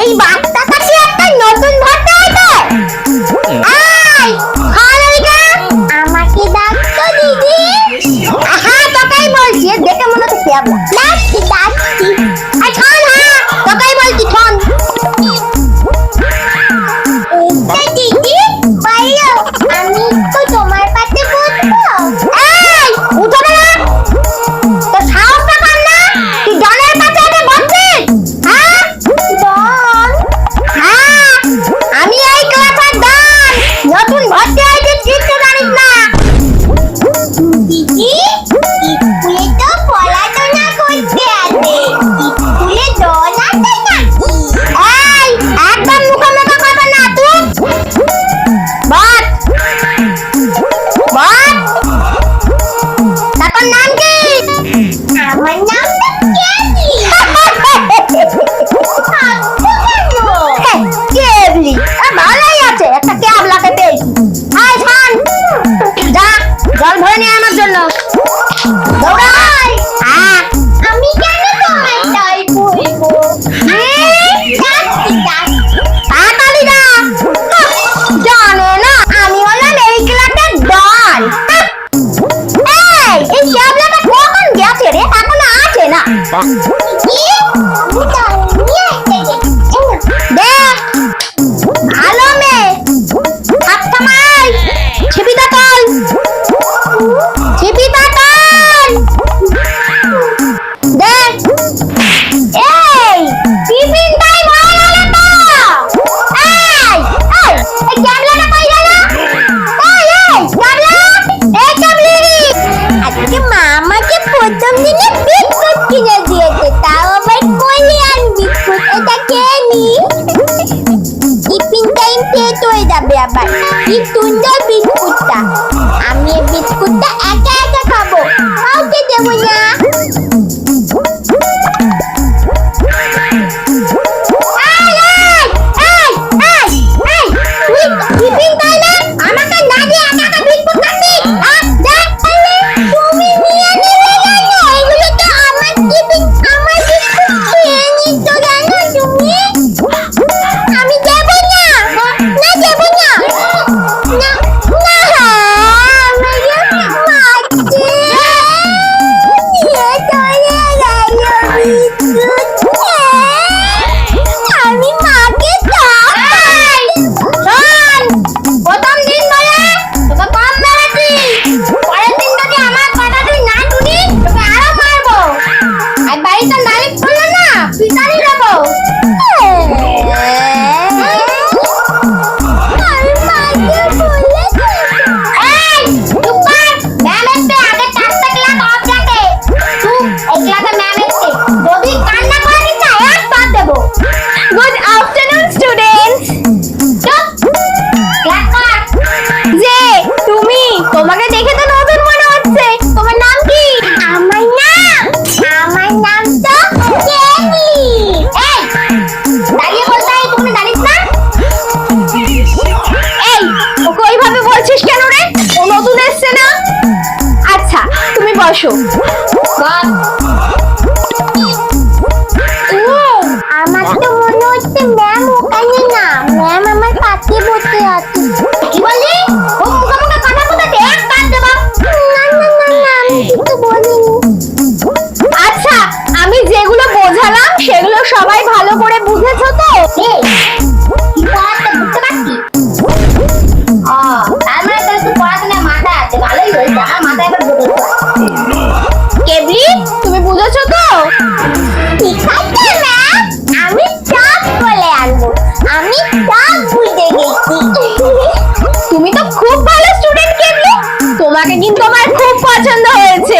bem baixo. Rock. কি সুন্দর বিস্কুটটা। আমি এই বিস্কুটটা একা একা খাব। কাউকে দেবো না। আসো। আমার তো মনে হচ্ছে ম্যাম ওখানে না। ম্যাম আমার বসে আছে। কি বলি ও মুখে কথা দেবা। না না না না আমি কিছু বলিনি। আচ্ছা আমি যেগুলো বোঝালাম সেগুলো সবাই ভালো করে বুঝেছ তো? হ্যাঁ। কেবলি তুমি বুঝেছ তো? ঠিক আছে না, আমি সব বলে আনব। আমি সব বুঝে গেছি। তুমি তো খুব ভালো স্টুডেন্ট কেবলি তোমাকে কিন্তু আমার খুব পছন্দ হয়েছে।